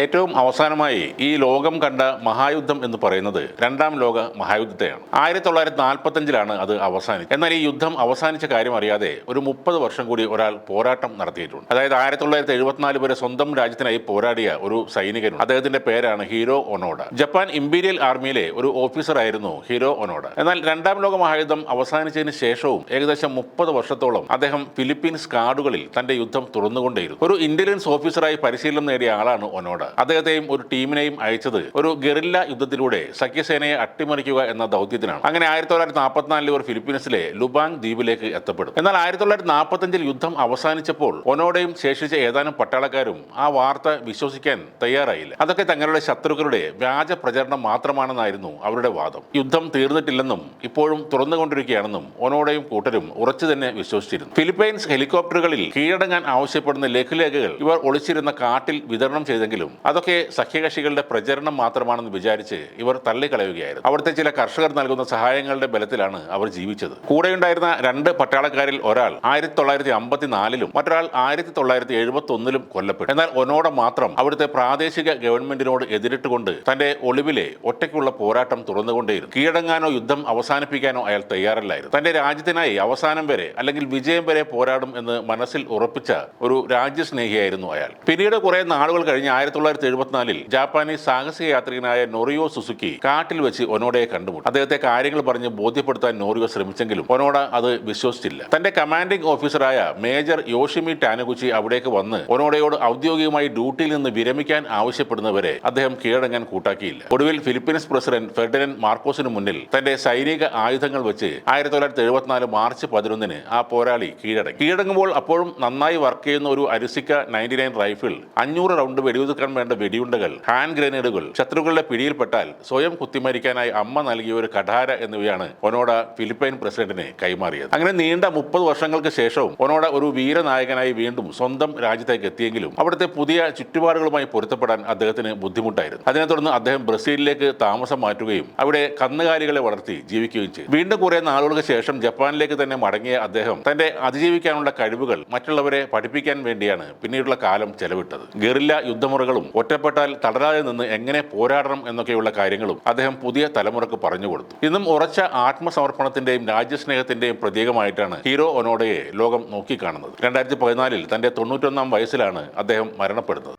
ഏറ്റവും അവസാനമായി ഈ ലോകം കണ്ട മഹായുദ്ധം എന്ന് പറയുന്നത് രണ്ടാം ലോക മഹായുദ്ധത്തെയാണ്. ആയിരത്തി തൊള്ളായിരത്തി നാൽപ്പത്തഞ്ചിലാണ് അത് അവസാനിച്ചത്. എന്നാൽ ഈ യുദ്ധം അവസാനിച്ച കാര്യം അറിയാതെ ഒരു മുപ്പത് വർഷം കൂടി ഒരാൾ പോരാട്ടം നടത്തിയിട്ടുണ്ട്. അതായത് ആയിരത്തി തൊള്ളായിരത്തി എഴുപത്തിനാല് വരെ സ്വന്തം രാജ്യത്തിനായി പോരാടിയ ഒരു സൈനികൻ അദ്ദേഹത്തിന്റെ പേരാണ് ഹീറോ ഒനോഡ. ജപ്പാൻ ഇമ്പീരിയൽ ആർമിയിലെ ഒരു ഓഫീസർ ആയിരുന്നു ഹീറോ ഒനോഡ. എന്നാൽ രണ്ടാം ലോക മഹായുദ്ധം അവസാനിച്ചതിന് ശേഷവും ഏകദേശം മുപ്പത് വർഷത്തോളം അദ്ദേഹം ഫിലിപ്പീൻസ് കാർഡുകളിൽ തന്റെ യുദ്ധം തുറന്നുകൊണ്ടേയിരുന്നു. ഒരു ഇന്റലിജൻസ് ഓഫീസറായി പരിശീലനം നേടിയ ആളാണ് ഒനോഡ. അദ്ദേഹത്തെയും ഒരു ടീമിനെയും അയച്ചത് ഒരു ഗറില്ല യുദ്ധത്തിലൂടെ സഖ്യസേനയെ അട്ടിമറിക്കുക എന്ന ദൗത്യത്തിനാണ് അങ്ങനെ ആയിരത്തി തൊള്ളായിരത്തി നാൽപ്പത്തിനാലിൽ ഇവർ ഫിലിപ്പീൻസിലെ ലുബാങ് ദ്വീപിലേക്ക് എത്തപ്പെടും. എന്നാൽ ആയിരത്തി തൊള്ളായിരത്തി നാൽപ്പത്തഞ്ചിൽ യുദ്ധം അവസാനിച്ചപ്പോൾ ഒനോടെയും ശേഷിച്ച ഏതാനും പട്ടാളക്കാരും ആ വാർത്ത വിശ്വസിക്കാൻ തയ്യാറായില്ല. അതൊക്കെ തങ്ങളുടെ ശത്രുക്കളുടെ വ്യാജ പ്രചരണം മാത്രമാണെന്നായിരുന്നു അവരുടെ വാദം. യുദ്ധം തീർന്നിട്ടില്ലെന്നും ഇപ്പോഴും തുറന്നുകൊണ്ടിരിക്കുകയാണെന്നും ഒനോടെയും കൂട്ടരും ഉറച്ചു തന്നെ വിശ്വസിച്ചിരുന്നു. ഫിലിപ്പൈൻസ് ഹെലികോപ്റ്ററുകളിൽ കീഴടങ്ങാൻ ആവശ്യപ്പെടുന്ന ലഘുലേഖകൾ ഇവർ ഒളിച്ചിരുന്ന കാട്ടിൽ വിതരണം ചെയ്തെങ്കിലും അതൊക്കെ സഖ്യകക്ഷികളുടെ പ്രചരണം മാത്രമാണെന്ന് വിചാരിച്ച് ഇവർ തള്ളിക്കളയുകയായിരുന്നു. അവിടുത്തെ ചില കർഷകർ നൽകുന്ന സഹായങ്ങളുടെ ബലത്തിലാണ് അവർ ജീവിച്ചത്. കൂടെയുണ്ടായിരുന്ന രണ്ട് പട്ടാളക്കാരിൽ ഒരാൾ ആയിരത്തി തൊള്ളായിരത്തി അമ്പത്തിനാലിലും മറ്റൊരാൾ ആയിരത്തി തൊള്ളായിരത്തി എഴുപത്തി ഒന്നിലും കൊല്ലപ്പെട്ടു. എന്നാൽ ഒനോട മാത്രം അവിടുത്തെ പ്രാദേശിക ഗവൺമെന്റിനോട് എതിരിട്ടുകൊണ്ട് തന്റെ ഒളിവിലെ ഒറ്റയ്ക്കുള്ള പോരാട്ടം തുറന്നുകൊണ്ടേയിരുന്നു. കീഴടങ്ങാനോ യുദ്ധം അവസാനിപ്പിക്കാനോ അയാൾ തയ്യാറല്ലായിരുന്നു. തന്റെ രാജ്യത്തിനായി അവസാനം വരെ അല്ലെങ്കിൽ വിജയം വരെ പോരാടും എന്ന് മനസ്സിൽ ഉറപ്പിച്ച ഒരു രാജ്യസ്നേഹിയായിരുന്നു അയാൾ. പിന്നീട് കുറെ നാളുകൾ കഴിഞ്ഞ് ആയിരത്തി തൊള്ളായിരത്തി എഴുപത്തിനാലിൽ ജാപ്പാനീസ് സാഹസിക യാത്രികനായ നൊറിയോ സുസുക്കി കാട്ടിൽ വെച്ച് ഒനോഡയെ കണ്ടുമുട്ടി. അദ്ദേഹത്തെ കാര്യങ്ങൾ പറഞ്ഞ് ബോധ്യപ്പെടുത്താൻ നോറിയോ ശ്രമിച്ചെങ്കിലും ഒനോഡ അത് വിശ്വസിച്ചില്ല. തന്റെ കമാൻഡിംഗ് ഓഫീസറായ മേജർ യോഷിമി ടാനഗുച്ചി അവിടേക്ക് വന്ന് ഒനോഡയോട് ഔദ്യോഗികമായി ഡ്യൂട്ടിയിൽ നിന്ന് വിരമിക്കാൻ ആവശ്യപ്പെടുന്നവരെ അദ്ദേഹം കീഴടങ്ങാൻ കൂട്ടാക്കിയില്ല. ഒടുവിൽ ഫിലിപ്പീൻസ് പ്രസിഡന്റ് ഫെർഡിനൻ മാർക്കോസിന് മുന്നിൽ തന്റെ സൈനിക ആയുധങ്ങൾ വെച്ച് ആയിരത്തി തൊള്ളായിരത്തി എഴുപത്തിനാല് മാർച്ച് പതിനൊന്നിന് ആ പോരാളി കീഴടങ്ങി. കീഴടങ്ങുമ്പോൾ അപ്പോഴും നന്നായി വർക്ക് ചെയ്യുന്ന ഒരു അരിസിക്ക നയന്റി നയൻ റൈഫിൾ അഞ്ഞൂറ് റൗണ്ട് വെടിയുതിർക്കാൻ വേണ്ട വെടിയുണ്ടകൾ ഹാൻഡ് ഗ്രനേഡുകൾ ശത്രുക്കളുടെ പിടിയിൽപ്പെട്ടാൽ സ്വയം കുത്തിമരിക്കാനായി അമ്മ നൽകിയ ഒരു കഠാര എന്നിവയാണ് ഒനോഡ ഫിലിപ്പൈൻ പ്രസിഡന്റിനെ കൈമാറിയത്. അങ്ങനെ നീണ്ട മുപ്പത് വർഷങ്ങൾക്ക് ശേഷവും ഒനോഡ ഒരു വീരനായകനായി വീണ്ടും സ്വന്തം രാജ്യത്തേക്ക് എത്തിയെങ്കിലും അവിടുത്തെ പുതിയ ചുറ്റുപാടുകളുമായി പൊരുത്തപ്പെടാൻ അദ്ദേഹത്തിന് ബുദ്ധിമുട്ടായിരുന്നു. അതിനെ തുടർന്ന് അദ്ദേഹം ബ്രസീലിലേക്ക് താമസം മാറ്റുകയും അവിടെ കന്നുകാലികളെ വളർത്തി ജീവിക്കുകയും ചെയ്തു. വീണ്ടും കുറെ നാളുകൾക്ക് ശേഷം ജപ്പാനിലേക്ക് തന്നെ മടങ്ങിയ അദ്ദേഹം തന്റെ അതിജീവിക്കാനുള്ള കഴിവുകൾ മറ്റുള്ളവരെ പഠിപ്പിക്കാൻ വേണ്ടിയാണ് പിന്നീടുള്ള കാലം ചെലവിട്ടത്. ഗറില്ല യുദ്ധമുറകളും ഒറ്റപ്പെട്ടാൽ തളരാതെ നിന്ന് എങ്ങനെ പോരാടണം എന്നൊക്കെയുള്ള കാര്യങ്ങളും അദ്ദേഹം പുതിയ തലമുറയ്ക്ക് പറഞ്ഞു കൊടുത്തു. ഇന്നും ഉറച്ച ആത്മസമർപ്പണത്തിന്റെയും രാജ്യസ്നേഹത്തിന്റെയും പ്രതീകമായിട്ടാണ് ഹീറോ ഒനോഡയെ ലോകം നോക്കിക്കാണുന്നത്. രണ്ടായിരത്തി പതിനാലിൽ തന്റെ തൊണ്ണൂറ്റൊന്നാം വയസ്സിലാണ് അദ്ദേഹം മരണപ്പെടുന്നത്.